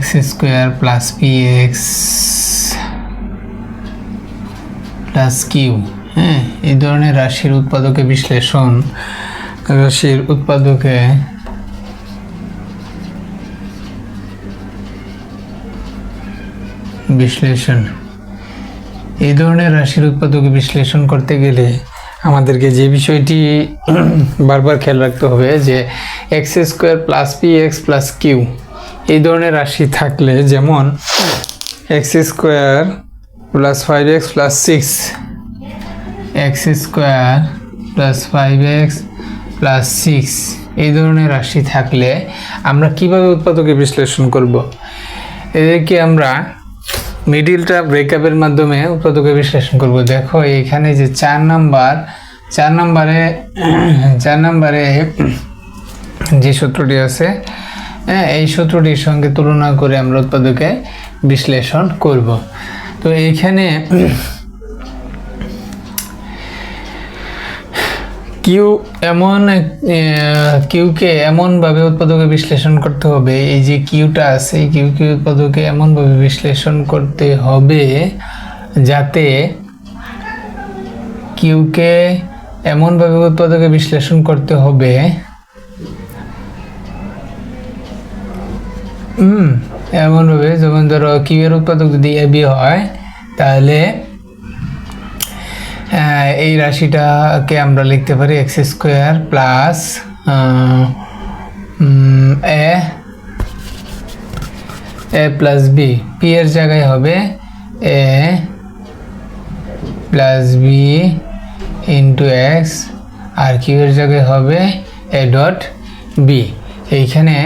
X square plus P X plus হ্যাঁ? এই ধরনের রাশির উৎপাদকে বিশ্লেষণ, রাশির উৎপাদকে বিশ্লেষণ। এই ধরনের রাশির উৎপাদকে বিশ্লেষণ করতে গেলে আমাদেরকে যে বিষয়টি বারবার খেয়াল রাখতে হবে যে X square plus P X plus Q এই ধরনের রাশি থাকলে যেমন X square plus five X plus six X square plus five X plus six এই ধরনের রাশি থাকলে আমরা কীভাবে উৎপাদকে বিশ্লেষণ করব? এদেরকে আমরা মিডিলটা ব্রেকআপের মাধ্যমে উৎপাদকে বিশ্লেষণ করব। দেখো, এখানে যে চার নাম্বার, চার নাম্বারে চার নাম্বারে যে সূত্রটি আছে হ্যাঁ এই সূত্রটির সঙ্গে তুলনা করে আমরা উৎপাদকে বিশ্লেষণ করব। তো এইখানে কিউ এমন কিউকে এমনভাবে উৎপাদকে বিশ্লেষণ করতে হবে, এই যে কিউটা আছে, এই কিউকে উৎপাদকে এমনভাবে বিশ্লেষণ করতে হবে যাতে কিউকে এমনভাবে উৎপাদকে বিশ্লেষণ করতে হবে হুম এমনভাবে যেমন ধরো কিউ এর উৎপাদক যদি এ বি হয়, তাহলে এই রাশিটাকে আমরা লিখতে পারি X square plus A A plus B P এর জায়গায় হবে A plus B into X R Q এর জায়গায় হবে এ ডট বি এইখানে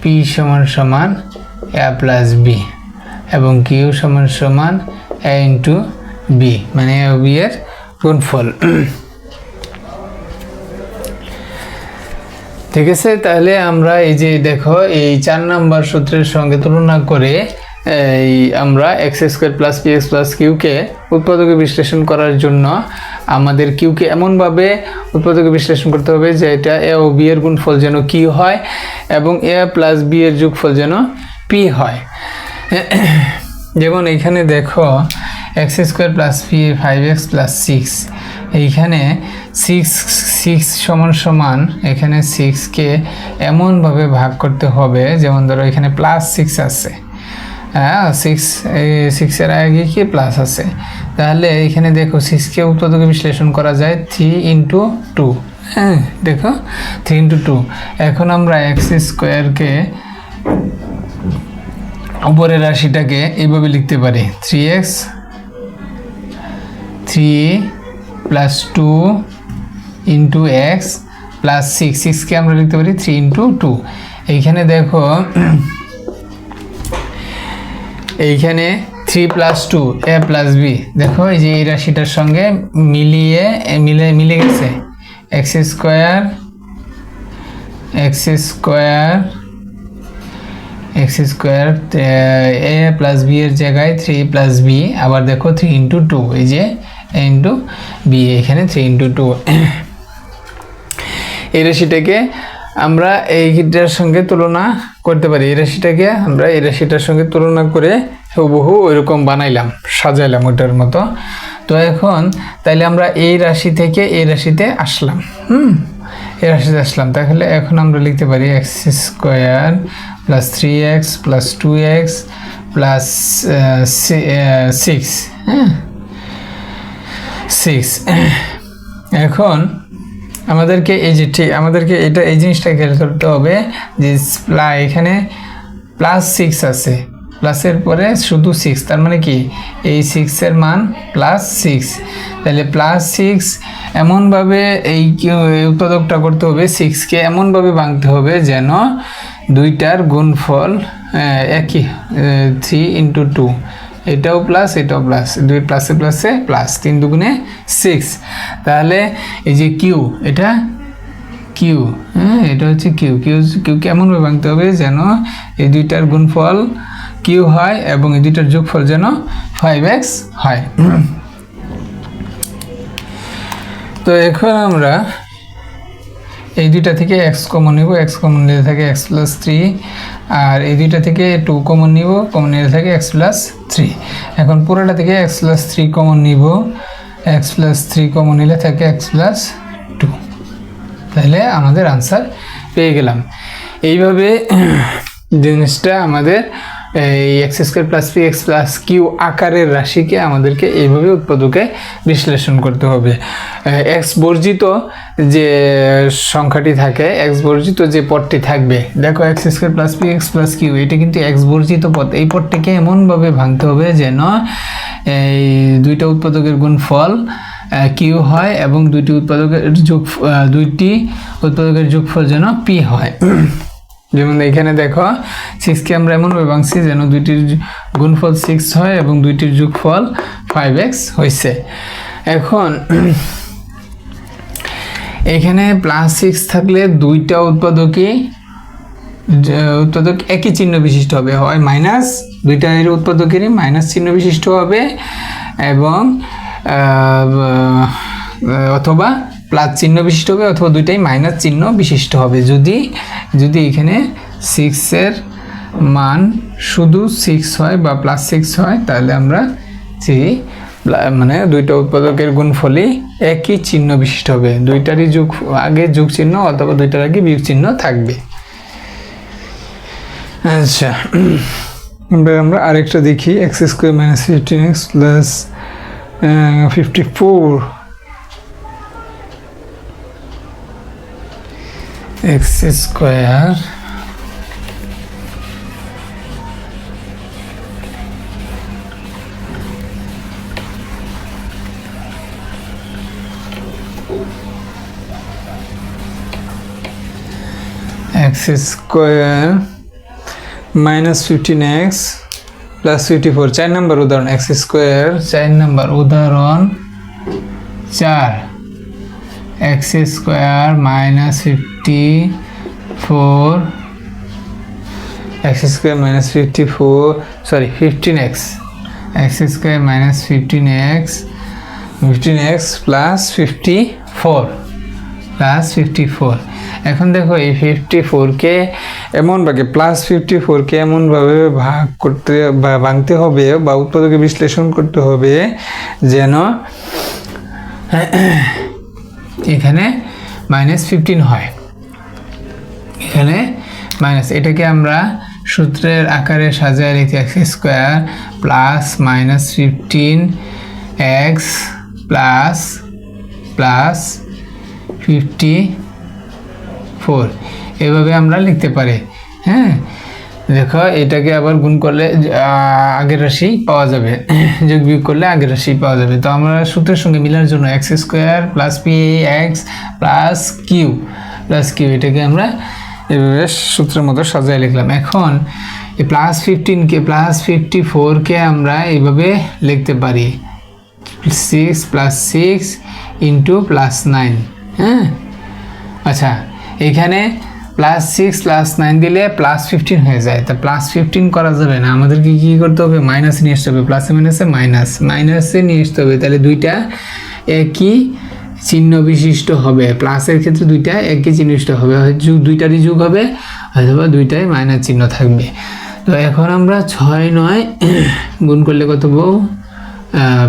পি সমান সমান এ প্লাস বি এবং কিউ সমান সমান এ ইন্টু বি মানে ও বি এর গুণফল। ঠিক আছে, তাহলে আমরা এই যে দেখো, এই চার নাম্বার সূত্রের সঙ্গে তুলনা করে, এই আমরা X square plus P X plus কিউকে উৎপাদকে বিশ্লেষণ করার জন্য আমাদের কিউকে এমনভাবে উৎপাদকে বিশ্লেষণ করতে হবে যে এটা এ ও বি এর গুণফল যেন কি হয় এবং এ প্লাস বি এর যোগফল যেন পি হয়। যেমন এখানে দেখো X square plus P five X plus six. এইখানে সিক্স সিক্স সমান সমান এখানে সিক্সকে এমনভাবে ভাগ করতে হবে, যেমন ধরো এখানে প্লাস সিক্স আছে। হ্যাঁ সিক্স সিক্সের আগে কি প্লাস আছে? তাহলে এখানে দেখো সিক্সকে উৎপাদকে বিশ্লেষণ করা যায় থ্রি ইন্টু টু। হ্যাঁ দেখো, থ্রি ইন্টু টু। এখন আমরা এক্স স্কোয়ারকে উপরের রাশিটাকে এইভাবে লিখতে পারি। Three X, three plus two into X plus six. সিক্সকে আমরা লিখতে পারি থ্রি ইন্টু টু। এইখানে দেখো, এইখানে three plus two, A plus B. দেখো, এই যে এই রাশিটার সঙ্গে মিলিয়ে, এ মিলে মিলে গেছে। X square X square X square, A plus B এর জায়গায় থ্রি প্লাস বি। আবার দেখো, থ্রি ইন্টু টু, এই যে ইন্টু বি, এখানে থ্রি ইন্টু টু। এই রাশিটাকে আমরা এইটার সঙ্গে তুলনা করতে পারি। এই রাশিটাকে আমরা এই রাশিটার সঙ্গে তুলনা করে হুবহু ওইরকম বানাইলাম, সাজাইলাম ওটার মতো। তো এখন তাইলে আমরা এই রাশি থেকে এই রাশিতে আসলাম, হুম? এই রাশিতে আসলাম, তাহলে এখন আমরা লিখতে পারি X square plus three X plus two X plus six হ্যাঁ? সিক্স এখন আমাদেরকে এই যে ঠিক, আমাদেরকে এটা, এই জিনিসটা খেয়াল করতে হবে যে এখানে প্লাস সিক্স আছে। প্লাসের পরে শুধু সিক্স তার মানে কি? এই সিক্সের মান প্লাস সিক্স তাহলে প্লাস সিক্স এমনভাবে এই উৎপাদকটা করতে হবে সিক্সকে এমনভাবে ভাঙতে হবে যেন দুইটার গুণফল একই থ্রি ইন্টু টু এটাও প্লাস এটাও প্লাস দুই প্লাসে প্লাসে প্লাস তিন দুগুণে সিক্স তাহলে এই যে কিউ এটা কিউ হ্যাঁ এটা হচ্ছে কিউ কিউ কিউ কেমনভাবে ভাঙতে হবে যেন এই দুইটার গুণফল কিউ হয় এবং এই দুইটার যোগফল যেন ফাইভ এক্স হয় তো এখন আমরা এই দুইটা থেকে এক্স কমন নিব এক্স কমন নিলে থাকে এক্স প্লাস থ্রি আর এই দুইটা থেকে টু কমন নিব কমন নিলে থাকে এক্স প্লাস থ্রি এখন পুরোটা থেকে এক্স প্লাস থ্রি কমন নিব এক্স প্লাস থ্রি কমন নিলে থাকে এক্স প্লাস টু তাহলে আমাদের আনসার পেয়ে গেলাম। এইভাবে জিনিসটা আমাদের এই X square plus P X plus Q আকারের রাশিকে আমাদেরকে এইভাবে উৎপাদকে বিশ্লেষণ করতে হবে। এক্স বর্জিত যে সংখ্যাটি থাকে এক্স বর্জিত যে পদটি থাকবে, দেখো X square plus P X plus Q এটা কিন্তু এক্স বর্জিত পদ। এই পদটিকে এমনভাবে ভাঙতে হবে যেন এই দুইটা উৎপাদকের গুণফল কিউ হয় এবং দুইটি উৎপাদকের যোগ দুইটি উৎপাদকের যোগফল যেন পি হয়। যেমন এখানে দেখো সিক্সকে আমরা এমনভাবে ভাঙছি যেন দুইটির গুণফল সিক্স হয় এবং দুইটির যোগফল ফাইভ এক্স হয়েছে এখন, এখানে প্লাস সিক্স থাকলে দুইটা উৎপাদকই উৎপাদক একই চিহ্ন বিশিষ্ট হবে। হয় মাইনাস দুইটা এর উৎপাদকেরই মাইনাস চিহ্ন বিশিষ্ট হবে এবং অথবা প্লাস চিহ্ন বিশিষ্ট হবে অথবা দুইটাই মাইনাস চিহ্ন বিশিষ্ট হবে। যদি যদি এখানে সিক্সের মান শুধু সিক্স হয় বা প্লাস সিক্স হয়, তাহলে আমরা যে মানে দুইটা উৎপাদকের গুণফলই একই চিহ্ন বিশিষ্ট হবে। দুইটারই যুগ, আগে যুগ চিহ্ন অথবা দুইটার আগে বিয়োগ চিহ্ন থাকবে। আচ্ছা আমরা আরেকটা দেখি। X square minus fifteen X plus fifty four X square X square minus fifteen X plus fifty four, চার নম্বর উদাহরণ, এক্স স্কোয়ার, চার নম্বর উদাহরণ, চার। X square minus fifty four X square minus fifty four sorry fifteen X. X square minus fifteen X fifteen X plus fifty four. Plus fifty four. এখন দেখো এই ফিফটি ফোরকে এমনভাবে প্লাস ফিফটি ফোরকে এমনভাবে ভাগ করতে বা ভাঙতে হবে বা উৎপাদকে বিশ্লেষণ করতে হবে যেন এখানে মাইনাস ফিফটিন হয়। এখানে মাইনাস এটাকে আমরা সূত্রের আকারে সাজায় লিখি X square plus minus fifteen X plus plus fifty four এভাবে আমরা লিখতে পারি হ্যাঁ? দেখো, এটাকে আবার গুণ করলে আগের রাশি পাওয়া যাবে। যোগ বিয়োগ করলে আগের রাশি পাওয়া যাবে। তো আমরা সূত্রের সঙ্গে মিলার জন্য X square plus P X plus Q plus Q এটাকে আমরা এভাবে সূত্রের মতো সাজায় লিখলাম। এখন এই প্লাস ফিফটিনকে প্লাস ফিফটি ফোরকে আমরা এইভাবে লিখতে পারি। Six plus six into plus nine হ্যাঁ? আচ্ছা এখানে প্লাস সিক্স প্লাস নাইন দিলে প্লাস ফিফটিন হয়ে যায়। তা প্লাস ফিফটিন করা যাবে না। আমাদেরকে কী করতে হবে? মাইনাসে নিয়ে আসতে হবে। প্লাসে মাইনাসে মাইনাস মাইনাসে নিয়ে আসতে হবে। তাহলে দুইটা একই চিহ্ন বিশিষ্ট হবে। প্লাসের ক্ষেত্রে দুইটা একই চিহ্ন বিশিষ্ট হবে। দুইটারই যুগ হবে অথবা দুইটাই মাইনাস চিহ্ন থাকবে। তো এখন আমরা ছয়, নয় গুণ করলে কত পাবো?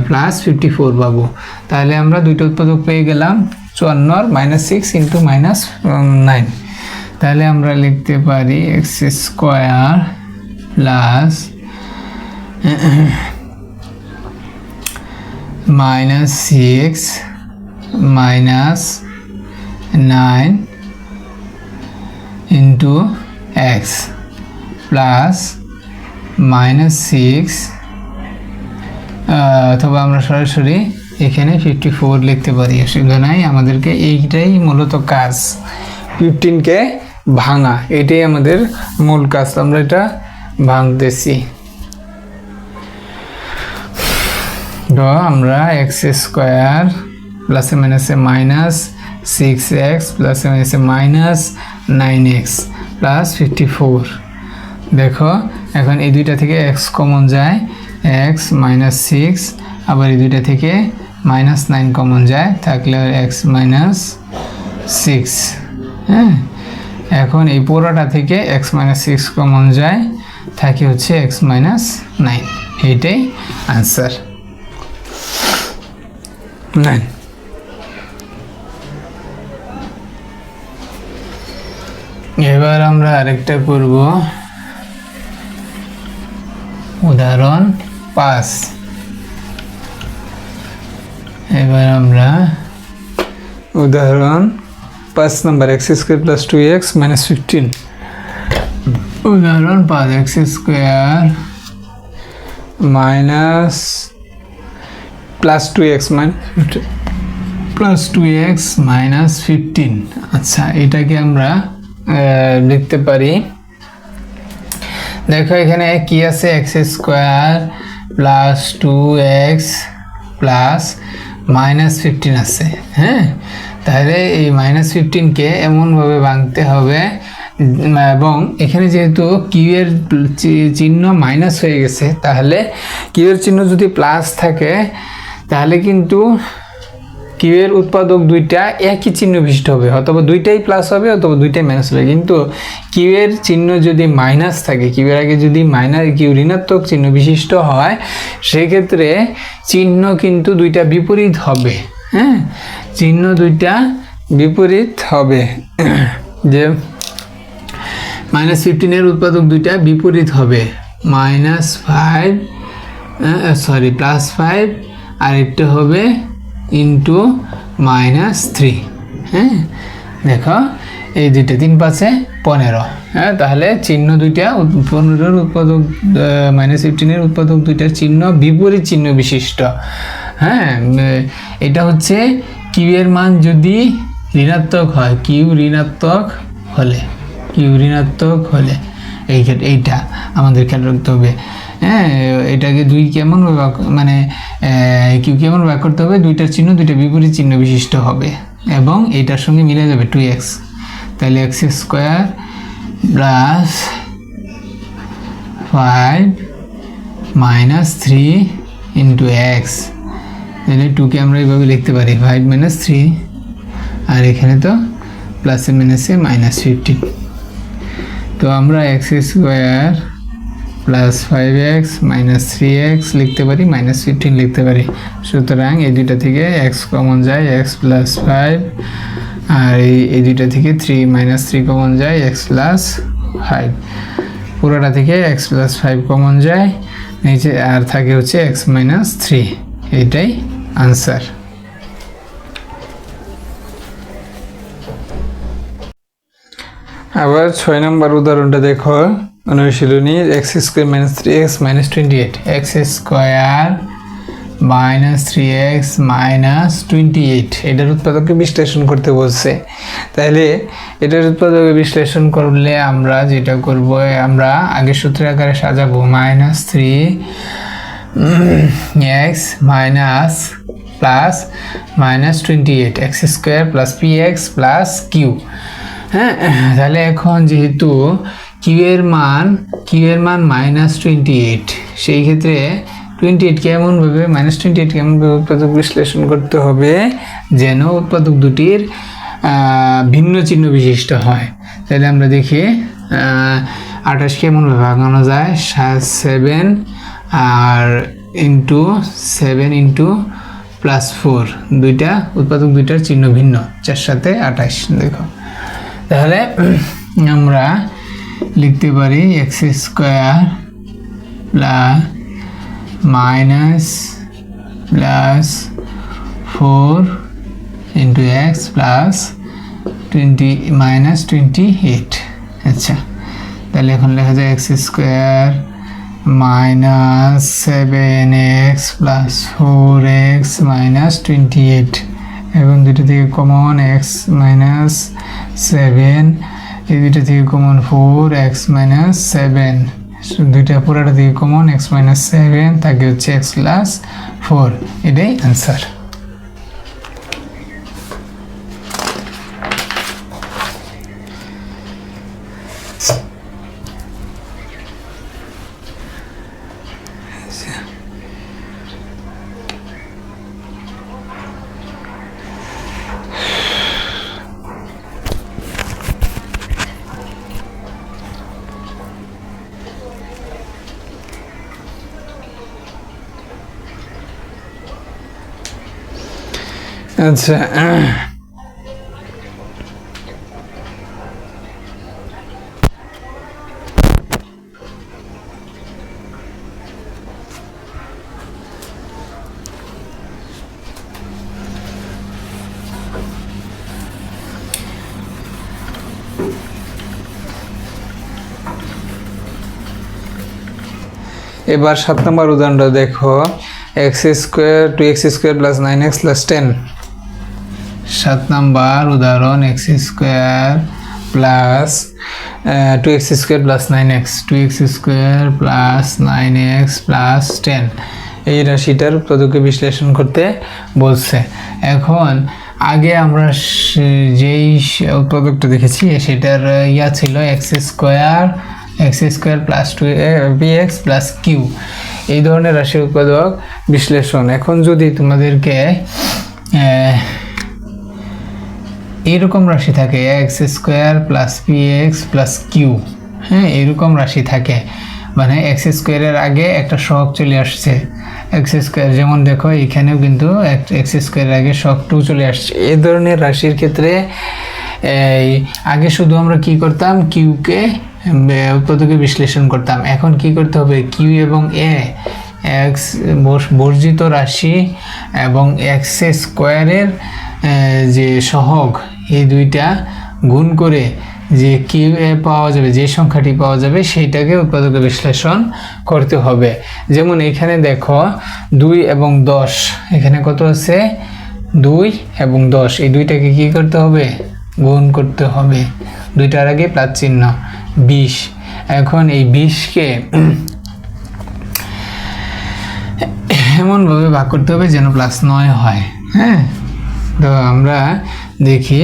প্লাস ফিফটি ফোর পাবো। তাহলে আমরা দুইটা উৎপাদক পেয়ে গেলাম। চুয়ান্নর minus six into minus nine তাহলে আমরা লিখতে পারি X square plus minus six minus nine into X plus minus six অথবা আমরা সরাসরি এখানে ফিফটি ফোর লিখতে পারি। অসুবিধা নাই, আমাদেরকে এইটাই মূলত কাজ। ফিফটিনকে ভাঙা, এটাই আমাদের মূল কাজ, আমরা এটা ভাঙতেছি। তো আমরা এক্স স্কোয়ার প্লাসে মাইনাসে মাইনাস সিক্স এক্স প্লাসে মাইনাসে minus nine X plus fifty four. দেখো, এখন এই দুইটা থেকে এক্স কমন যায়, এক্স মাইনাস সিক্স, আবার এই দুইটা থেকে মাইনাস নাইন কমন যায়, থাকলে এক্স মাইনাস সিক্স হ্যাঁ? এখন এই পুরোটা থেকে এক্স মাইনাস সিক্স কমন যায় থাকে হচ্ছে এক্স মাইনাস নাইন এইটাই আনসার নাইন এবার আমরা আরেকটা করব। উদাহরণ পাঁচ। এবার আমরা উদাহরণ পাঁচ number X square plus two X minus fifteen উদাহরণ পাঁচ X square minus plus two X minus plus two X minus fifteen আচ্ছা এটাকে আমরা লিখতে পারি। দেখো এখানে কি আছে? X square plus two X plus minus fifteen আছে হ্যাঁ? তাহলে এই মাইনাস ফিফটিনকে এমনভাবে ভাঙতে হবে, এবং এখানে যেহেতু কিউয়ের চিহ্ন মাইনাস হয়ে গেছে, তাহলে কিউয়ের চিহ্ন যদি প্লাস থাকে, তাহলে কিন্তু কিউ এর উৎপাদক দুইটা একই চিহ্ন বিশিষ্ট হবে, অথবা দুইটাই প্লাস হবে অথবা দুইটাই মাইনাস হবে। কিন্তু কিউ এর চিহ্ন যদি মাইনাস থাকে কিউ এর আগে যদি মাইনাস কিউ ঋণাত্মক চিহ্ন বিশিষ্ট হয়, সেক্ষেত্রে চিহ্ন কিন্তু দুইটা বিপরীত হবে। হ্যাঁ? চিহ্ন দুইটা বিপরীত হবে। যে মাইনাস ফিফটিনের উৎপাদক দুইটা বিপরীত হবে। Minus five sorry plus five আর একটা হবে ইন্টু মাইনাস থ্রি হ্যাঁ? দেখো, এই দুইটা তিন পাঁচে পনেরো হ্যাঁ? তাহলে চিহ্ন দুইটা পনেরোর উৎপাদক মাইনাস ফিফটিনের উৎপাদক দুইটার চিহ্ন বিপরীত চিহ্ন বিশিষ্ট হ্যাঁ? এটা হচ্ছে কিউ এর মান যদি ঋণাত্মক হয় কিউ ঋণাত্মক হলে কিউ ঋণাত্মক হলে, এই এইটা আমাদের খেয়াল রাখতে হবে। হ্যাঁ এটাকে দুই কেমন মানে কিউ কেমন ভাগ করতে হবে? দুইটার চিহ্ন, দুইটা বিপরীত চিহ্ন বিশিষ্ট হবে। এবং এটার সঙ্গে মিলে যাবে টু এক্স তাহলে X square plus five minus three into X তাহলে টুকে আমরা এইভাবে লিখতে পারি ফাইভ মাইনাস থ্রি আর এখানে তো প্লাসে মাইনাসে মাইনাস ফিফটিন তো আমরা X square plus five X minus three X লিখতে পারি মাইনাস ফিফটিন লিখতে পারি। সুতরাং এই দুইটা থেকে এক্স কমন যায় এক্স প্লাস ফাইভ আর এই এই দুইটা থেকে থ্রি মাইনাস থ্রি কমন যায় এক্স প্লাস ফাইভ পুরোটা থেকে এক্স প্লাস ফাইভ কমন যায়, নিচে আর থাকে হচ্ছে এক্স মাইনাস থ্রি এটাই আনসার আবার ছয় নম্বর উদাহরণটা দেখো। অনুশীলনী X square minus three X minus twenty eight X square minus three X minus twenty eight এটার উৎপাদককে বিশ্লেষণ করতে বলছে। তাহলে এটার উৎপাদকে বিশ্লেষণ করলে আমরা যেটা করব, আমরা আগে সূত্রের আকারে সাজাবো। Minus three X minus plus minus twenty eight X square plus P X plus Q হ্যাঁ তাহলে এখন যেহেতু কিউ এর মান কিউ এর মান মাইনাস টোয়েন্টি এইট সেই ক্ষেত্রে টোয়েন্টি এইট কেমনভাবে মাইনাস টোয়েন্টি এইট কেমনভাবে উৎপাদক বিশ্লেষণ করতে হবে? যেন উৎপাদক দুটির ভিন্ন চিহ্ন বিশিষ্ট হয়। তাহলে আমরা দেখি আঠাশ কেমনভাবে ভাঙানো যায়? সেভেন আর into seven into plus four দুইটা, উৎপাদক দুইটার চিহ্ন ভিন্ন। চার সাথে আঠাশ, দেখো। তাহলে আমরা লিখতে পারি X square plus minus plus four into X plus twenty minus twenty eight আচ্ছা তাহলে এখন লেখা যায় X square minus seven X plus four X minus twenty eight এবং দুটো থেকে কমন এক্স মাইনাস সেভেন এই দুইটা থেকে common four X minus seven দুইটা পুরাটা থেকে কমন এক্স মাইনাস সেভেন থাকে হচ্ছে এক্স প্লাস ফোর এটাই অ্যান্সার আচ্ছা এবার সাত নম্বর উদাহরণটা দেখো X square two X square plus nine X plus ten সাত নাম্বার, উদাহরণ X square plus two X square plus nine X two X square plus nine X plus ten এই রাশিটার উৎপাদকে বিশ্লেষণ করতে বলছে? এখন, আগে আমরা যেই উৎপাদকটা দেখেছি, সেটার ইয়া ছিল X square X square plus two B X plus Q এই ধরনের রাশি উৎপাদক বিশ্লেষণ। এখন যদি তোমাদেরকে এরকম রাশি থাকে x square plus p x plus q হ্যাঁ? এরকম রাশি থাকে। মানে এক্স স্কোয়ারের আগে একটা শখ চলে আসছে। এক্স স্কোয়ার যেমন দেখো, এখানেও কিন্তু এক্স স্কোয়ারের আগে শখ টু চলে আসছে। এ ধরনের রাশির ক্ষেত্রে, এই, আগে শুধু আমরা কি করতাম? কিউকে উৎপাদকে বিশ্লেষণ করতাম? এখন কি করতে হবে? কিউ এবং এ এক্স বর্জিত রাশি এবং এক্স স্কোয়ারের যে সহগ এই দুইটা গুণ করে যে কি পাওয়া যাবে, যে সংখ্যাটি পাওয়া যাবে, সেইটাকে উৎপাদকে বিশ্লেষণ করতে হবে। যেমন এখানে দেখো, দুই এবং দশ, এখানে কত আছে? দুই এবং দশ, এই দুইটাকে কি করতে হবে? গুণ করতে হবে। দুইটার আগে চিহ্ন, বিশ। এখন এই বিশকে এমনভাবে ভাগ করতে হবে যেন প্লাস নয় হয় হ্যাঁ? তো আমরা দেখি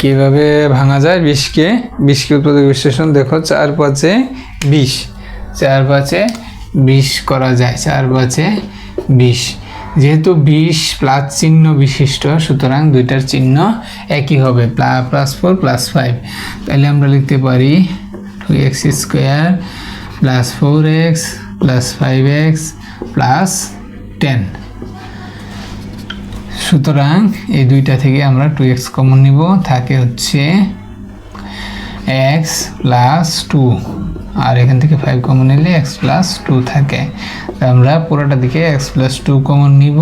কীভাবে ভাঙা যায় বিশকে বিশকে উৎপাদক বিশ্লেষণ দেখো, চার পাঁচে বিশ। চার পাঁচে বিশ করা যায়, চার পাঁচে বিশ। যেহেতু বিশ প্লাস চিহ্ন বিশিষ্ট, সুতরাং দুইটার চিহ্ন একই হবে প্লাস ফোর, প্লাস ফাইভ। তাহলে আমরা লিখতে পারি two x square plus four x plus five x plus ten সুতরাং এই দুইটা থেকে আমরা টু এক্স কমন নিব। থাকে হচ্ছে এক্স প্লাস টু আর এখান থেকে ফাইভ কমন নিলে এক্স প্লাস টু থাকে। আমরা পুরোটা দিকে এক্স প্লাস টু কমন নিব।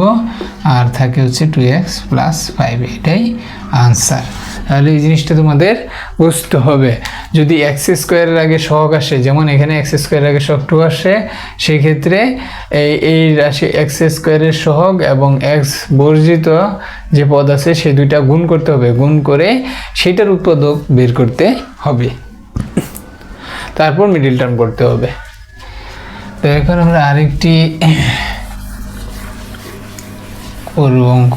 আর থাকে হচ্ছে টু এক্স প্লাস ফাইভ এটাই আনসার তাহলে এই জিনিসটা তোমাদের বুঝতে হবে। যদি এক্স স্কোয়ারের আগে শখ আসে, যেমন এখানে এক্স স্কোয়ারের আগে শখ টু আসে সেক্ষেত্রে এই এই রাশি এক্স স্কোয়ারের সহগ এবং এক্স বর্জিত যে পদ আছে সেই দুইটা গুণ করতে হবে। গুণ করে সেটার উৎপাদক বের করতে হবে। তারপর মিডিল টার্ম করতে হবে। তো এখন আমরা আরেকটি করব অঙ্ক।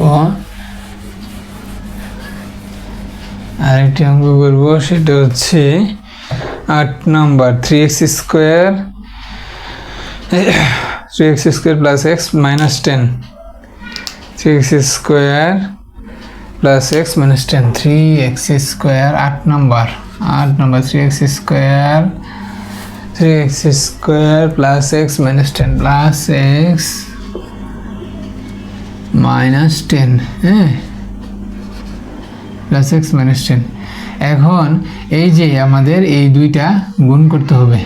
আরেকটি অঙ্ক করব, সেটা হচ্ছে আট number three x square three x square plus x minus ten three x square plus x minus ten three x square আট নাম্বার। আট number three x square three x square plus x minus ten plus x minus ten হ্যাঁ? Plus x minus ten এখন এই যে আমাদের এই দুইটা গুণ করতে হবে।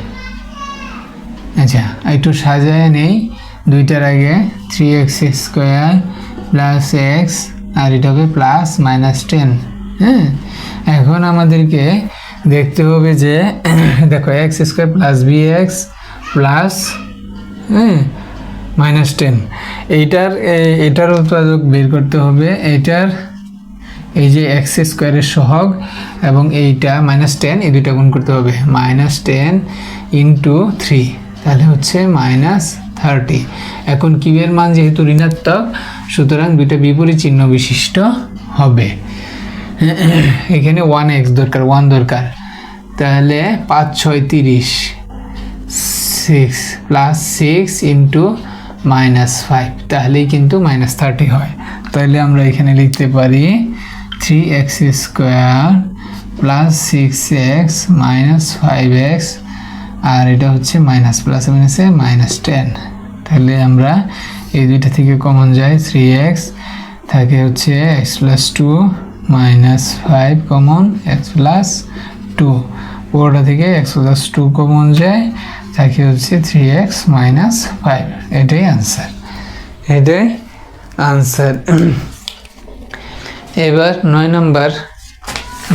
আচ্ছা একটু সাজায় নেই। দুইটার আগে three x square plus x আর এটা হবে প্লাস মাইনাস টেন হ্যাঁ? এখন আমাদেরকে দেখতে হবে যে, দেখো x square plus b x plus হ্যাঁ মাইনাস টেন এইটার এটার উৎপাদক বের করতে হবে। এইটার এই যে এক্স স্কোয়ারের সহগ এবং এইটা মাইনাস টেন এই দুইটা গুণ করতে হবে। মাইনাস টেন ইন্টু থ্রি তাহলে হচ্ছে মাইনাস থার্টি এখন কিউয়ের মান যেহেতু ঋণাত্মক, সুতরাং দুইটা বিপরীত চিহ্ন বিশিষ্ট হবে। এখানে ওয়ান এক্স দরকার ওয়ান দরকার। তাহলে পাঁচ, ছয়, তিরিশ six plus six into minus five তাহলেই কিন্তু মাইনাস থার্টি হয়। তাহলে আমরা এখানে লিখতে পারি three x square plus six x minus five x আর এটা হচ্ছে মাইনাস প্লাস মাইনাসে মাইনাস টেন তাহলে আমরা এই দুইটা থেকে কমন যায় থ্রি এক্স থাকে হচ্ছে x plus two minus five common x plus two পুরোটা থেকে এক্স প্লাস টু কমন যায়, থাকে হচ্ছে থ্রি এক্স মাইনাস ফাইভ এটাই আনসার এটাই আনসার এবার নয় নম্বর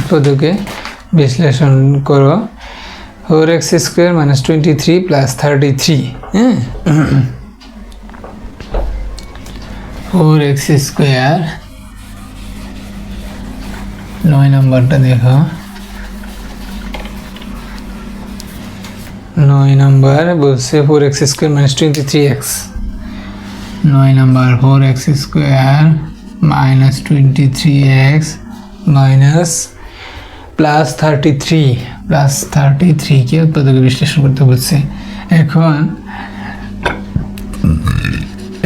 পদকে বিশ্লেষণ করো। Four x square minus twenty three plus thirty three four x square নয় নম্বরটা দেখো। নয় নম্বর বলছে four x square minus twenty three x নয় number four x square minus twenty three x minus plus thirty three plus thirty থ্রিকে উৎপাদকে বিশ্লেষণ করতে বলছে। এখন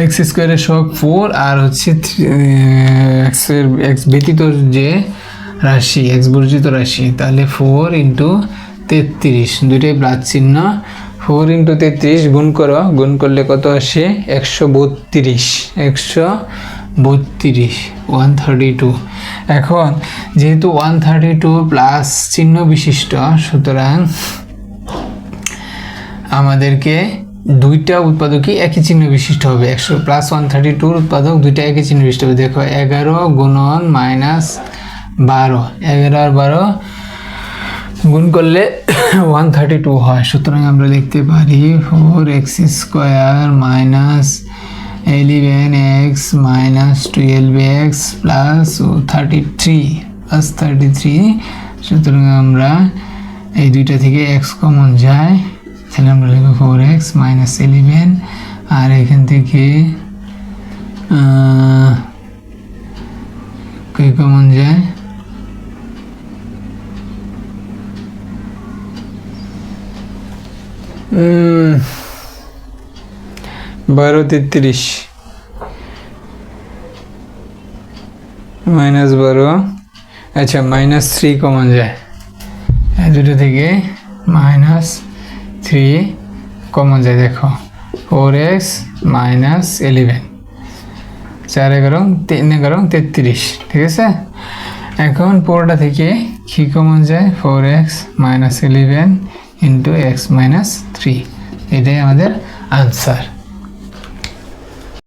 এক্স স্কোয়ারের সব ফোর আর হচ্ছে এক্সের এক্স ব্যতীত যে রাশি এক্স বর্জিত রাশি, তাহলে ফোর ইন্টু তেত্রিশ, দুইটাই প্লাস চিহ্ন। ফোর ইন্টু তেত্রিশ গুণ করো, গুণ করলে কত আসে? একশো বত্রিশ, একশো বত্রিশ ওয়ান থার্টি টু এখন যেহেতু ওয়ান থার্টি টু প্লাস চিহ্ন বিশিষ্ট, সুতরাং আমাদেরকে দুইটা উৎপাদকই একই চিহ্ন বিশিষ্ট হবে। একশো প্লাস ওয়ান থার্টি টুর উৎপাদক দুইটা একই চিহ্ন বিশিষ্ট হবে। দেখো, এগারো গুণন মাইনাস বারো। এগারো আর বারো গুণ করলে ওয়ান থার্টি টু হয়। সুতরাং আমরা লিখতে পারি four x square minus eleven x minus twelve x plus thirty three plus thirty three সুতরাং আমরা এই দুইটা থেকে এক্স কমন যায়। তাহলে আমরা লিখব ফোর এক্স মাইনাস ইলেভেন আর এখান থেকে কে কমন যায়? উম, বারো তেত্রিশ মাইনাস বারো। আচ্ছা মাইনাস থ্রি কমন যায়। দুটো থেকে মাইনাস থ্রি কমন যায়, দেখো। Four x minus eleven. চার এগারো, তিন এগারো, তেত্রিশ, ঠিক আছে? এখন পুরোটা থেকে কি কমন যায়? Four x minus eleven into x minus three. এটাই আমাদের আনসার।